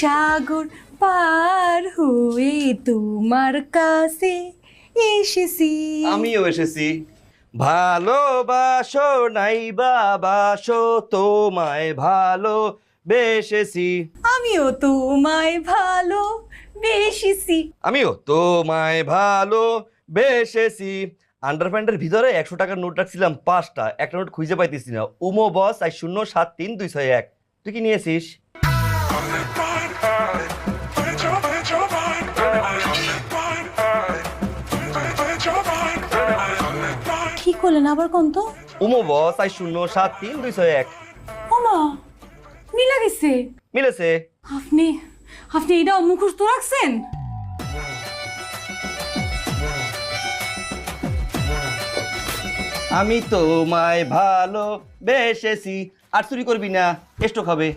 সাগর পার হয়ে তোমার কাছে এসেছি। আমিও এসেছি। ভালোবাসো নাই বাবাসো তোমায় ভালো বেসেছি আমিও তোমায় ভালো বেশিছি আমিও তোমায় ভালো বেসেছি আন্ডারপ্যান্টের ভিতরে একশো টাকার নোট রাখছিলাম পাঁচটা। একটা নোট খুঁজে পাইতেছি না। উমো বস আই শূন্য সাত তিন দুই ছয় এক। তুই কি নিয়েছিস? কি করলেন আবার কোন তো? উমো বস আই শূন্য সাত তিন দুই ছয় এক। ওমা মিলা গেছে। মিলেছে। আপনি আপনি এটা মুখস্থ রাখছেন? আমি তোমায় ভালো বেসেছি আর চুরি করবি না এস্টো খাবে